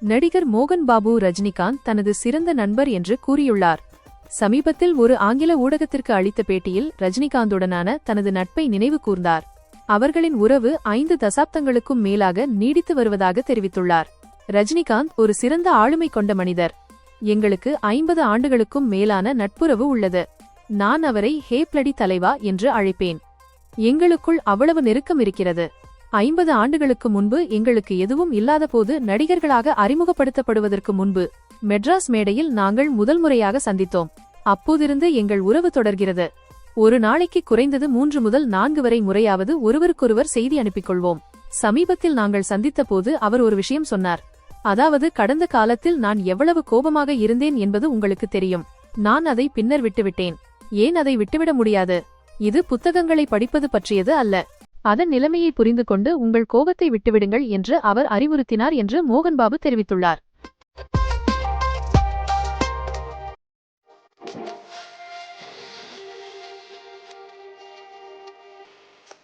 நடிகர் மோகன் பாபு ரஜினிகாந்த் தனது சிறந்த நண்பர் என்று கூறியுள்ளார். சமீபத்தில் ஒரு ஆங்கில ஊடகத்திற்கு அளித்த பேட்டியில் ரஜினிகாந்துடனான தனது நட்பை நினைவு கூர்ந்தார். அவர்களின் உறவு ஐந்து தசாப்தங்களுக்கும் மேலாக நீடித்து வருவதாக தெரிவித்துள்ளார். ரஜினிகாந்த் ஒரு சிறந்த ஆளுமை கொண்ட மனிதர். எங்களுக்கு ஐம்பது ஆண்டுகளுக்கும் மேலான நட்புறவு உள்ளது. நான் அவரை ஹேப்லடி தலைவா என்று அழைப்பேன். எங்களுக்குள் அவ்வளவு நெருக்கம் இருக்கிறது ஐம்பது ஆண்டுகளுக்கு முன்பு எங்களுக்கு எதுவும் இல்லாதபோது நடிகர்களாக அறிமுகப்படுத்தப்படுவதற்கு முன்பு மெட்ராஸ் மேடையில் நாங்கள் முதல் முறையாக சந்தித்தோம். அப்போதிருந்து எங்கள் உறவு தொடர்கிறது. ஒரு நாளைக்கு குறைந்தது மூன்று முதல் நான்கு வரை முறையாவது ஒருவருக்கொருவர் செய்தி அனுப்பிக் கொள்வோம் சமீபத்தில் நாங்கள் சந்தித்த போது அவர் ஒரு விஷயம் சொன்னார். அதாவது கடந்த காலத்தில் நான் எவ்வளவு கோபமாக இருந்தேன் என்பது உங்களுக்கு தெரியும். நான் அதை பின்னர் விட்டுவிட்டேன். ஏன் அதை விட்டுவிட முடியாது? இது புத்தகங்களை படிப்பது பற்றியது அல்ல. அதன் நிலைமையை புரிந்து கொண்டு உங்கள் கோபத்தை விட்டுவிடுங்கள் என்று அவர் அறிவுறுத்தினார் என்று மோகன்பாபு தெரிவித்துள்ளார்.